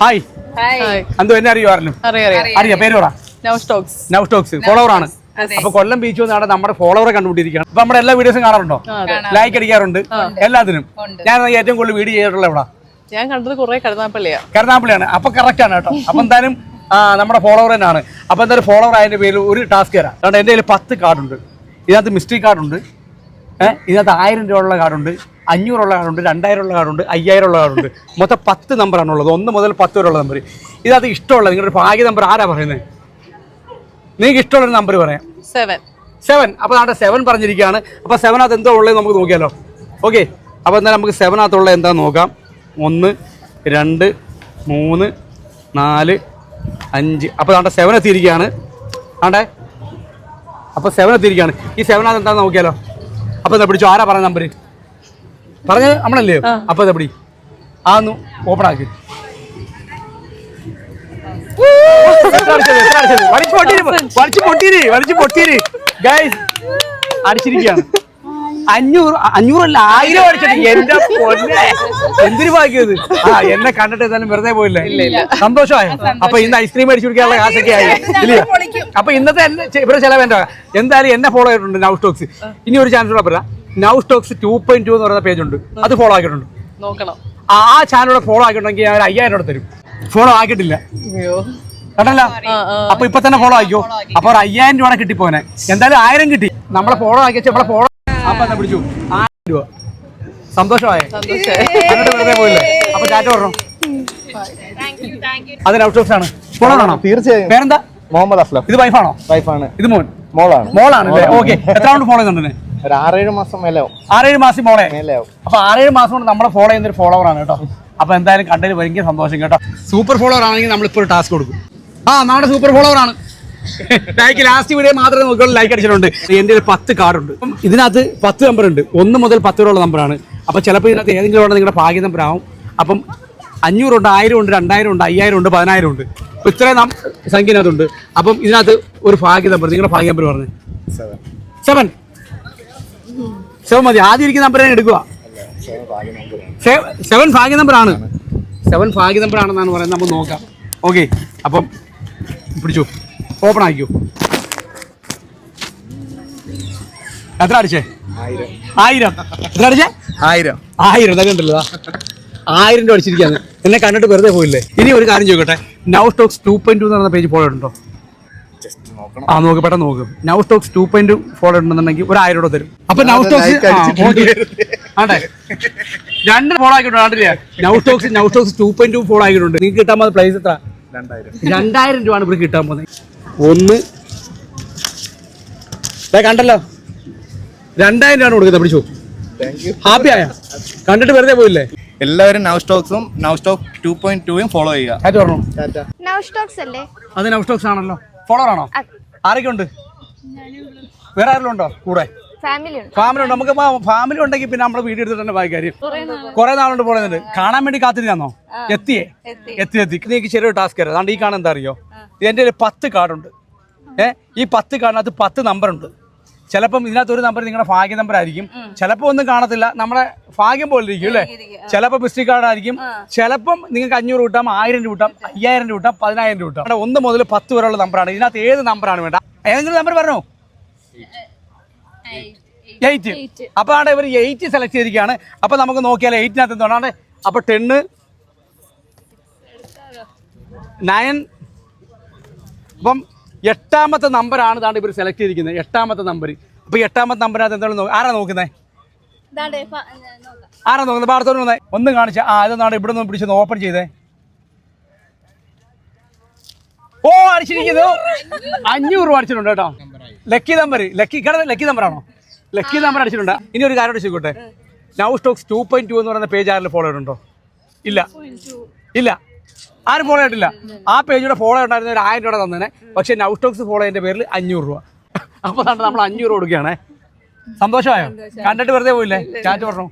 Hi hi എന്തോ എന്നെ അറിയോ അറിയാം അറിയാം. അറിയാം. പേര് പറ now stocks now stocks follower ആണ്. അപ്പൊ കൊല്ലം ബീച്ച് വന്നാണ് നമ്മുടെ ഫോളോവറെ കണ്ടുപിടിച്ചിരിക്കുകയാണ് അപ്പൊ നമ്മുടെ എല്ലാ വീഡിയോസും കാണാറുണ്ടോ? ലൈക്ക് അടിക്കാറുണ്ട്. എല്ലാത്തിനും. ഞാൻ ഏറ്റവും കൂടുതൽ വീഡിയോ ചെയ്തിട്ടുള്ള എവിടെ? ഞാൻ കണ്ടത് കുറെ കരുനാപ്പള്ളിയാ കരുനാപ്പള്ളിയാണ് അപ്പൊ കറക്റ്റ് ആണ് കേട്ടോ. അപ്പൊ എന്തായാലും നമ്മുടെ ഫോളോവർ തന്നെയാണ്. അപ്പൊ എന്തായാലും ഫോളോവർ ആയതിന്റെ പേരിൽ ഒരു ടാസ്ക് തരാം. കാരണം എന്റെ കയ്യിൽ പത്ത് കാർഡുണ്ട് ഇതിനകത്ത് മിസ്റ്റേക്ക് കാർഡുണ്ട് ഏഹ് ഇതിനകത്ത് ആയിരം രൂപ ഉള്ള കാർഡുണ്ട് അഞ്ഞൂറുള്ള കാർഡുണ്ട് രണ്ടായിരം ഉള്ള കാർഡുണ്ട് അയ്യായിരം ഉള്ള കാർഡുണ്ട്. മൊത്തം പത്ത് നമ്പറാണ് ഉള്ളത്. ഒന്ന് മുതൽ പത്ത് വരെയുള്ള നമ്പർ ഇതിനകത്ത് ഇഷ്ടമുള്ള നിങ്ങളുടെ ഭാഗ്യ നമ്പർ ആരാ പറയുന്നത് നിങ്ങൾക്ക് ഇഷ്ടമുള്ള നമ്പർ പറയാം. സെവൻ സെവൻ അപ്പോൾ നാട്ടെ സെവൻ പറഞ്ഞിരിക്കുകയാണ്. അപ്പോൾ അത് എന്തോ ഉള്ളത് നമുക്ക് നോക്കിയാലോ? ഓക്കെ അപ്പോൾ എന്തായാലും നമുക്ക് സെവനകത്തുള്ള എന്താ നോക്കാം? ഒന്ന് രണ്ട് മൂന്ന് നാല് അഞ്ച്. അപ്പോൾ നാട്ടെ സെവൻ എത്തിയിരിക്കുകയാണ്. ആണ്ടേ? അപ്പോൾ സെവൻ എത്തിയിരിക്കുകയാണ്. ഈ സെവനകത്ത് എന്താണെന്ന് നോക്കിയാലോ? അപ്പോൾ എന്താ പിടിച്ചു. ആരാ പറഞ്ഞ നമ്പർ പറഞ്ഞത് നമ്മളല്ലേ? അപ്പൊ എന്താ പിടി. ആ ഒന്ന് ഓപ്പൺ ആക്കി അടിച്ചിരിക്കുകയാണ്. അഞ്ഞൂറ് അഞ്ഞൂറല്ല ആയിരം അടിച്ചിട്ട് എന്റെ എന്തിനു ഭാഗ്യത് ആ എന്നെ കണ്ടിട്ട് ഏതായാലും വെറുതെ പോയില്ല? സന്തോഷമായി? അപ്പൊ ഇന്ന് ഐസ്ക്രീം അടിച്ചു കുടിക്കാനുള്ള കാശൊക്കെ ആയി. ഇല്ല അപ്പൊ ഇന്നത്തെ എന്നെ ഇവിടെ ചെലവ് എന്റെ എന്തായാലും എന്നെ ഫോളോ ചെയ്തിട്ടുണ്ട് നൗ സ്റ്റോക്സ് ഇനി ഒരു ചാനൽ പറയാം. Now stocks two point two എന്ന് പറയുന്ന പേജ് ഉണ്ട്. അത് ഫോളോ ആക്കിയിട്ടുണ്ട്. നോക്കണം. ആ ചാനലോടെ ഫോളോ ആക്കിയിട്ടുണ്ടെങ്കിൽ ഞാൻ അയ്യായിരം രൂപ തരും. ഫോളോ ആക്കിയിട്ടില്ല. അയ്യോ. കണ്ടല്ല? അപ്പൊ ഇപ്പൊ തന്നെ ഫോളോ ആക്കിയോ അപ്പൊ ഒരു അയ്യായിരം രൂപ കിട്ടിപ്പോനെ എന്തായാലും ആയിരം കിട്ടി. നമ്മളെ ഫോളോ ആക്കി വെച്ചാൽ നമ്മളെ ഫോളോ അപ്പൊ പിടിച്ചു? ആയിരം രൂപ. സന്തോഷമായേ. വെറുതെ പോയില്ലേ? അപ്പൊ ചാറ്റ് പറഞ്ഞു അത് ഔട്ട് ഓഫ് ആണ്. ഫോളോ ആണോ തീർച്ചയായും. പേരെന്താ? മുഹമ്മദ് അസ്ലം. ഇത് വൈഫാണോ? വൈഫാണ്. ഇത് മോൻ. മോളാണ്. മോളാണ് ഓക്കെ. എത്ര കൊണ്ട് ഫോളോ ചെയ്യുന്നുണ്ട് ഒരു ആറേഴ് മാസം മേലാവും. ആറേഴ് മാസം മോളെ. അപ്പൊ ആറേഴ് മാസം കൊണ്ട് നമ്മളെ ഫോളോ ചെയ്യുന്ന ഒരു ഫോളോവർ ആണ് കേട്ടോ. അപ്പൊ എന്തായാലും കണ്ടതിൽ ഭയങ്കര സന്തോഷം കേട്ടോ. സൂപ്പർ ഫോളോവർ ആണെങ്കിൽ നമ്മളിപ്പോൾ ഒരു ടാസ്ക് കൊടുക്കും. ആ നമ്മുടെ സൂപ്പർ ഫോളോവർ ആണ്. ലൈക്ക് ലാസ്റ്റ് വീഡിയോ മാത്രം നോക്കിയുള്ളൂ. ലൈക്ക് അടിച്ചിട്ടുണ്ട്. എന്റെ ഒരു പത്ത് കാർഡുണ്ട് ഇതിനകത്ത് പത്ത് നമ്പർ ഉണ്ട്. ഒന്ന് മുതൽ പത്ത് വരെയുള്ള നമ്പറാണ് അപ്പോൾ ചിലപ്പോൾ ഇതിനകത്ത് ഏതെങ്കിലും ഉള്ള നിങ്ങളുടെ ഭാഗ്യ നമ്പർ ആവും. അപ്പം അഞ്ഞൂറുണ്ട് ആയിരം ഉണ്ട് രണ്ടായിരം ഉണ്ട് അയ്യായിരം ഉണ്ട് പതിനായിരം ഉണ്ട് അപ്പോൾ ഇത്രയും നാം സംഖ്യ ഇതിനകത്തുണ്ട് അപ്പം ഇതിനകത്ത് ഒരു ഭാഗ്യ നമ്പർ നിങ്ങളുടെ ഭാഗ്യ നമ്പർ പറഞ്ഞു. സെവൻ. സെവൻ. മതി. ആദ്യം ഇരിക്കുന്ന നമ്പർ ഞാൻ എടുക്കുക. സെവൻ ഭാഗ്യ നമ്പർ ആണ് സെവൻ ഭാഗ്യ നമ്പർ ആണെന്നാണ് പറയുന്നത്. നമുക്ക് നോക്കാം. ഓക്കെ. അപ്പം പിടിച്ചു. ഓപ്പൺ ആക്കിയോ എത്ര അടിച്ചേ? ആയിരം. ആയിരം. എത്ര അടിച്ചേ? ആയിരം. ആയിരം. അതൊക്കെ ഉണ്ടല്ലോ. ആയിരം രൂപ അടിച്ചിരിക്കുകയാണ്. എന്നെ കണ്ടിട്ട് വെറുതെ പോയില്ലേ? ഇനി ഒരു കാര്യം ചോദിക്കട്ടെ. Now stocks two point two എന്ന് പറഞ്ഞ പേജ് ഫോളോ ഉണ്ടോ? ആ നോക്ക് പെട്ടെന്ന് നോക്ക്. Now stocks two point follow ഉണ്ടെന്നുണ്ടെങ്കിൽ ഒരു ആയിരം രൂപ തരും. അപ്പൊ നൗ സ്റ്റോക്സ് അടിച്ചിട്ടുണ്ട്. രണ്ട് ഫോളോ ആക്കിയിട്ടുണ്ട് now stocks now stocks two point two follow ആക്കിയിട്ടുണ്ട്. നിങ്ങൾക്ക് കിട്ടാൻ പോകുന്ന പ്രൈസ് എത്ര? രണ്ടായിരം. രൂപ ആണ് ഇവിടെ കിട്ടാൻ പോകുന്നത്. ഒന്ന്. കണ്ടല്ലോ? രണ്ടായിരം രൂപ കൊടുക്കുന്നത് പിടിച്ചു. ആയ? കണ്ടിട്ട് വെറുതെ പോയില്ലേ? എല്ലാവരും നൗ സ്റ്റോക്സും നൗ സ്റ്റോക്ക് ടു പോയിന്റ് ടുവും ഫോളോ ചെയ്യുക. കാറ്റ് പറഞ്ഞു? ടാറ്റ നൗ സ്റ്റോക്സ് അല്ലേ? അത് നൗ സ്റ്റോക്സ് ആണല്ലോ. ഫോളോർ ആണോ? ആരൊക്കെ ഉണ്ട് വേറെ ആരെങ്കിലും ഉണ്ടോ കൂടെ? ഫാമിലി ഉണ്ട്. ഫാമിലി ഉണ്ട്. നമുക്ക് ഫാമിലി ഉണ്ടെങ്കിൽ പിന്നെ നമ്മൾ വീഡിയോ എടുത്തിട്ട് തന്നെ ബാക്കി കാര്യം. കുറെ നാളുണ്ട് പോകുന്നുണ്ട് കാണാൻ വേണ്ടി കാത്തിരുന്നോ എത്തിയേ? എത്തി. എത്തി നീക്ക് ചെറിയൊരു ടാസ്ക് അതുകൊണ്ട് ഈ കാണാൻ എന്താ അറിയോ? എന്റെ കയ്യിൽ പത്ത് കാർഡുണ്ട് ഏഹ് ഈ പത്ത് കാർഡിനകത്ത് പത്ത് നമ്പർ ഉണ്ട്. ചിലപ്പം ഇതിനകത്ത് ഒരു നമ്പർ നിങ്ങളുടെ ഭാഗ്യ നമ്പർ ആയിരിക്കും. ചിലപ്പോൾ ഒന്നും കാണത്തില്ല. നമ്മുടെ ഭാഗ്യം പോലെ ഇരിക്കും അല്ലേ? ചിലപ്പോൾ മിസ്റ്റേക്ക് കാർഡ് ആയിരിക്കും. ചിലപ്പം നിങ്ങൾക്ക് അഞ്ഞൂറ് കിട്ടാം ആയിരം രൂപ കിട്ടാം അയ്യായിരം രൂപ കിട്ടാം പതിനായിരം രൂപ കിട്ടാം. അവിടെ ഒന്ന് മുതൽ പത്ത് വരെയുള്ള നമ്പറാണ് ഇതിനകത്ത് ഏത് നമ്പറാണ് വേണ്ട ഏതെങ്കിലും നമ്പർ പറഞ്ഞോ? എയ്റ്റ് അപ്പൊ ആണ് ഇവർ എയ്റ്റ് സെലക്ട് ചെയ്തിരിക്കുകയാണ്. അപ്പൊ നമുക്ക് നോക്കിയാൽ എയ്റ്റിനകത്ത് എന്താണ് അപ്പൊ ടെന്ന് നയൻ അപ്പം എട്ടാമത്തെ നമ്പറാണ് താണ്ട് ഇവർ സെലക്ട് ചെയ്തിരിക്കുന്നത് എട്ടാമത്തെ നമ്പർ അപ്പൊ എട്ടാമത്തെ നമ്പറിനകത്ത് എന്താണ് ആരാ നോക്കുന്നത് ആരാ നോക്കുന്നത് പാടത്തോട് വന്നേ. ഒന്ന് കാണിച്ച. ആ ഇതെന്നാണ് ഇവിടെ നിന്ന് പിടിച്ചൊന്ന് ഓപ്പൺ ചെയ്തേ. ഓ അടിച്ചിരിക്കുന്നു. അഞ്ഞൂറ് രൂപ അടിച്ചിട്ടുണ്ട് കേട്ടോ. Lucky number. ലക്കി കട ലക്കി നമ്പറാണോ ലക്കി നമ്പർ അടിച്ചിട്ടുണ്ട്. ഇനി ഒരു കാര്യം ചോദിക്കട്ടെ? Now stocks two point two എന്ന് പറയുന്ന പേജ് ആരെങ്കിലും ഫോളോ ചെയ്തിട്ടുണ്ടോ? ഇല്ല. ഇല്ല. ആരും ഫോളോ ആയിട്ടില്ല ആ പേജിലൂടെ ഫോളോ ഉണ്ടായിരുന്ന ഒരു ആയിരം രൂപ തന്നെ പക്ഷെ നൗ സ്റ്റോക്സ് ഫോളോ എന്റെ പേരിൽ അഞ്ഞൂറ് രൂപ. അപ്പോൾ നമ്മൾ അഞ്ഞൂറ് കൊടുക്കുകയാണേ. സന്തോഷമായോ? കണ്ടിട്ട് വെറുതെ പോയില്ലേ? ചാറ്റ് പറഞ്ഞു.